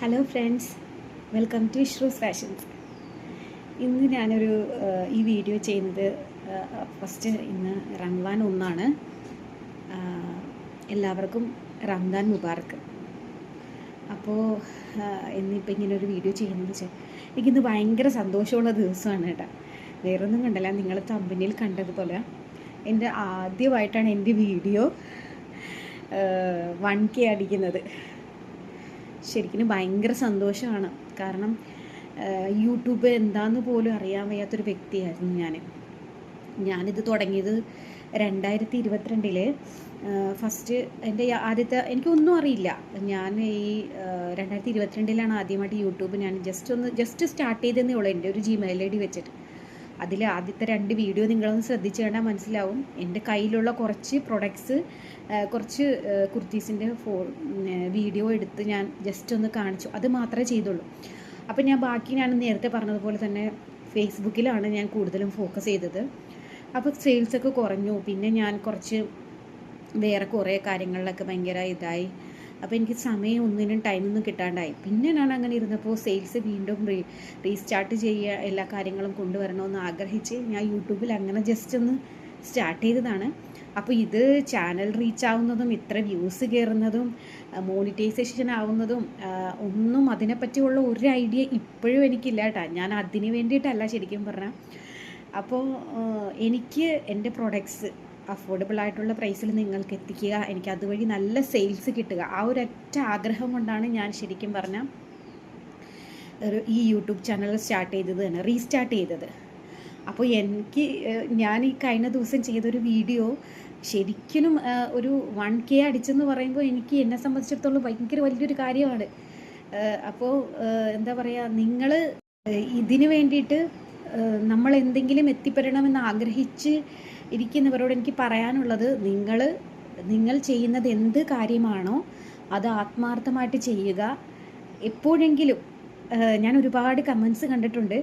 Hello friends welcome to Ishroos fashions ഇന്ന് ഞാനൊരു ഈ വീഡിയോ ചെയ്യുന്നത് ഫസ്റ്റ് ഇന്ന് റംസാൻ ഒന്നാണ്. എല്ലാവർക്കും റംസാൻ മുബാറക്ക് അപ്പോൾ ഇന്നിപ്പോൾ ഇങ്ങനെ ഒരു വീഡിയോ ചെയ്യുന്നത് വെച്ചാൽ എനിക്കിന്ന് ഭയങ്കര സന്തോഷമുള്ള ദിവസമാണ് കേട്ടോ. വേറൊന്നും കണ്ടല്ല നിങ്ങൾ തമ്പനിയിൽ കണ്ടതുപോലെ. എന്റെ ആദ്യമായിട്ടാണ് എന്റെ വീഡിയോ വൺ കെ അടിക്കുന്നത്. ശരിക്കും ഭയങ്കര സന്തോഷമാണ്. കാരണം യൂട്യൂബ് എന്താന്ന് പോലും അറിയാൻ വയ്യാത്തൊരു വ്യക്തിയായിരുന്നു ഞാൻ ഞാനിത് തുടങ്ങിയത് രണ്ടായിരത്തി ഇരുപത്തിരണ്ടിൽ ഫസ്റ്റ് എന്റെ ആദ്യത്തെ എനിക്കൊന്നും അറിയില്ല. ഞാൻ ഈ രണ്ടായിരത്തി ഇരുപത്തിരണ്ടിലാണ് ആദ്യമായിട്ട് യൂട്യൂബ് ഞാൻ ജസ്റ്റ് ഒന്ന് ജസ്റ്റ് സ്റ്റാർട്ട് ചെയ്തതേ ഉള്ളൂ എന്റെ ഒരു ജിമെയിൽ ഐ ഡി വെച്ചിട്ട്. അതിൽ ആദ്യത്തെ രണ്ട് വീഡിയോ നിങ്ങളൊന്ന് ശ്രദ്ധിച്ചു കണ്ടാൽ മനസ്സിലാവും. എന്റെ കയ്യിലുള്ള കുറച്ച് പ്രൊഡക്ട്സ് കുറച്ച് കുർത്തീസിന്റെ ഫോ വീഡിയോ എടുത്ത് ഞാൻ ജസ്റ്റ് ഒന്ന് കാണിച്ചു. അത് മാത്രമേ ചെയ്തുള്ളൂ. അപ്പം ഞാൻ ബാക്കി ഞാൻ നേരത്തെ പറഞ്ഞതുപോലെ തന്നെ ഫേസ്ബുക്കിലാണ് ഞാൻ കൂടുതലും ഫോക്കസ് ചെയ്തത്. അപ്പോൾ സെയിൽസൊക്കെ കുറഞ്ഞു. പിന്നെ ഞാൻ കുറച്ച് വേറെ കുറേ കാര്യങ്ങളിലൊക്കെ ഭയങ്കര ഇതായി. അപ്പോൾ എനിക്ക് സമയം ഒന്നിനും ടൈമൊന്നും കിട്ടാണ്ടായി. പിന്നെ ഞാൻ അങ്ങനെ ഇരുന്നപ്പോൾ സെയിൽസ് വീണ്ടും റീ റീസ്റ്റാർട്ട് ചെയ്യുക എല്ലാ കാര്യങ്ങളും കൊണ്ടുവരണമെന്ന് ആഗ്രഹിച്ച് ഞാൻ യൂട്യൂബിൽ അങ്ങനെ ജസ്റ്റ് ഒന്ന് സ്റ്റാർട്ട് ചെയ്തതാണ്. അപ്പോൾ ഇത് ചാനൽ റീച്ച് ആവുന്നതും ഇത്ര വ്യൂസ് കയറുന്നതും മോണിറ്റൈസേഷൻ ആവുന്നതും ഒന്നും അതിനെപ്പറ്റിയുള്ള ഒരു ഐഡിയ ഇപ്പോഴും എനിക്കില്ല കേട്ടോ. ഞാൻ അതിന് വേണ്ടിയിട്ടല്ല ശരിക്കും പറഞ്ഞാൽ അപ്പോൾ എനിക്ക് എന്റെ പ്രൊഡക്ട്സ് അഫോർഡബിൾ ആയിട്ടുള്ള പ്രൈസിൽ നിങ്ങൾക്ക് എത്തിക്കുക. എനിക്ക് അതുവഴി നല്ല സെയിൽസ് കിട്ടുക. ആ ഒരൊറ്റ ആഗ്രഹം കൊണ്ടാണ് ഞാൻ ശരിക്കും പറഞ്ഞാൽ ഒരു ഈ യൂട്യൂബ് ചാനൽ സ്റ്റാർട്ട് ചെയ്തത് തന്നെ റീസ്റ്റാർട്ട് ചെയ്തത്. അപ്പോൾ എനിക്ക് ഞാൻ ഈ കഴിഞ്ഞ ദിവസം ചെയ്തൊരു വീഡിയോ ശരിക്കും ഒരു വൺ കെ അടിച്ചെന്ന് പറയുമ്പോൾ എനിക്ക് എന്നെ സംബന്ധിച്ചിടത്തോളം ഭയങ്കര വലിയൊരു കാര്യമാണ്. അപ്പോൾ എന്താ പറയുക നിങ്ങൾ ഇതിന് വേണ്ടിയിട്ട് നമ്മൾ എന്തെങ്കിലും എത്തിപ്പെടണമെന്ന് ആഗ്രഹിച്ച് ഇരിക്കുന്നവരോട് എനിക്ക് പറയാനുള്ളത് നിങ്ങൾ നിങ്ങൾ ചെയ്യുന്നത് എന്ത് കാര്യമാണോ അത് ആത്മാർത്ഥമായിട്ട് ചെയ്യുക. എപ്പോഴെങ്കിലും ഞാൻ ഒരുപാട് കമൻസ് കണ്ടിട്ടുണ്ട്.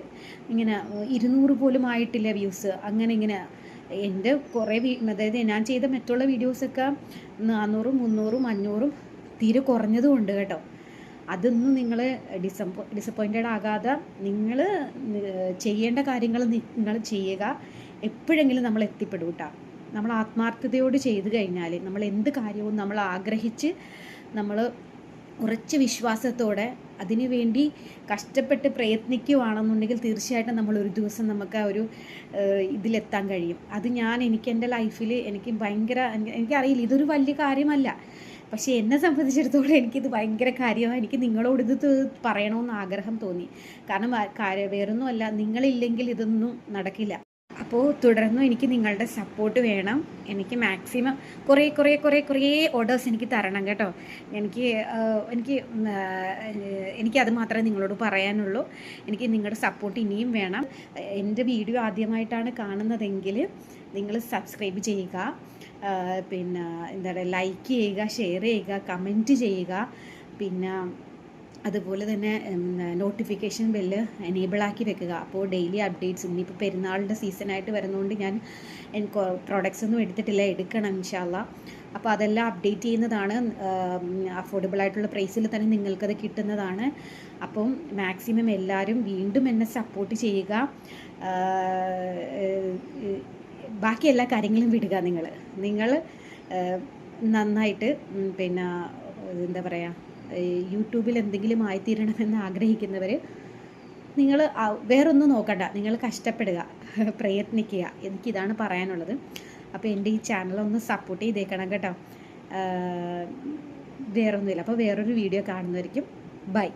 ഇങ്ങനെ ഇരുന്നൂറ് പോലും ആയിട്ടില്ല വ്യൂസ് അങ്ങനെ ഇങ്ങനെ എന്റെ കുറേ അതായത് ഞാൻ ചെയ്ത മറ്റുള്ള വീഡിയോസൊക്കെ നാനൂറും മുന്നൂറും അഞ്ഞൂറും തീരെ കുറഞ്ഞതും ഉണ്ട് കേട്ടോ. അതൊന്നും നിങ്ങൾ ഡിസപ്പോ ഡിസപ്പോയിന്റഡ് ആകാതെ നിങ്ങൾ ചെയ്യേണ്ട കാര്യങ്ങൾ നിങ്ങൾ ചെയ്യുക. എപ്പോഴെങ്കിലും നമ്മൾ എത്തിപ്പെടും കേട്ടോ നമ്മൾ ആത്മാർത്ഥതയോട് ചെയ്തു കഴിഞ്ഞാൽ നമ്മൾ എന്ത് കാര്യവും നമ്മൾ ആഗ്രഹിച്ച് നമ്മൾ ഉറച്ച വിശ്വാസത്തോടെ അതിനു വേണ്ടി കഷ്ടപ്പെട്ട് പ്രയത്നിക്കുകയാണെന്നുണ്ടെങ്കിൽ തീർച്ചയായിട്ടും നമ്മൾ ഒരു ദിവസം നമുക്ക് ആ ഒരു ഇതിലെത്താൻ കഴിയും. അത് ഞാൻ എനിക്ക് എന്റെ ലൈഫിൽ എനിക്ക് ഭയങ്കര എനിക്ക് എനിക്കറിയില്ല ഇതൊരു വലിയ കാര്യമല്ല. പക്ഷേ എന്നെ സംബന്ധിച്ചിടത്തോളം എനിക്കിത് ഭയങ്കര കാര്യമാണ്. എനിക്ക് നിങ്ങളോട് ഇത് പറയണമെന്ന് ആഗ്രഹം തോന്നി. കാരണം വേറൊന്നുമല്ല. നിങ്ങളില്ലെങ്കിൽ ഇതൊന്നും നടക്കില്ല. അപ്പോൾ തുടർന്നും എനിക്ക് നിങ്ങളുടെ സപ്പോർട്ട് വേണം. എനിക്ക് മാക്സിമം കുറേ കുറേ കുറേ കുറേ ഓർഡേഴ്സ് എനിക്ക് തരണം കേട്ടോ. എനിക്ക് എനിക്ക് എനിക്കത് മാത്രമേ നിങ്ങളോട് പറയാനുള്ളൂ. എനിക്ക് നിങ്ങളുടെ സപ്പോർട്ട് ഇനിയും വേണം. എന്റെ വീഡിയോ ആദ്യമായിട്ടാണ് കാണുന്നതെങ്കിൽ നിങ്ങൾ സബ്സ്ക്രൈബ് ചെയ്യുക. പിന്നെ എന്താ പറയുക ലൈക്ക് ചെയ്യുക ഷെയർ ചെയ്യുക കമന്റ് ചെയ്യുക. പിന്നെ അതുപോലെ തന്നെ നോട്ടിഫിക്കേഷൻ ബെല്ല് എനേബിൾ ആക്കി വെക്കുക. അപ്പോൾ ഡെയിലി അപ്ഡേറ്റ്സ് ഇനിയിപ്പോൾ പെരുന്നാളിന്റെ സീസണായിട്ട് വരുന്നതുകൊണ്ട് ഞാൻ പ്രോഡക്റ്റ്സ് ഒന്നും എടുത്തിട്ടില്ല. എടുക്കണം ഇൻഷാല്ല അപ്പോൾ അതെല്ലാം അപ്ഡേറ്റ് ചെയ്യുന്നതാണ്. അഫോർഡബിൾ ആയിട്ടുള്ള പ്രൈസിൽ തന്നെ നിങ്ങൾക്കത് കിട്ടുന്നതാണ്. അപ്പം മാക്സിമം എല്ലാവരും വീണ്ടും എന്നെ സപ്പോർട്ട് ചെയ്യുക. ബാക്കി എല്ലാ കാര്യങ്ങളും വിടുക നിങ്ങൾ നിങ്ങൾ നന്നായിട്ട് പിന്നെ എന്താ പറയുക യൂട്യൂബിൽ എന്തെങ്കിലും ആയിത്തീരണമെന്ന് ആഗ്രഹിക്കുന്നവർ നിങ്ങൾ വേറൊന്നും നോക്കണ്ട. നിങ്ങൾ കഷ്ടപ്പെടുക പ്രയത്നിക്കുക. എനിക്കിതാണ് പറയാനുള്ളത്. അപ്പോൾ എന്റെ ഈ ചാനലൊന്ന് സപ്പോർട്ട് ചെയ്തേക്കണം കേട്ടോ. വേറൊന്നുമില്ല. അപ്പോൾ വേറൊരു വീഡിയോ കാണുന്നതായിരിക്കും ബൈ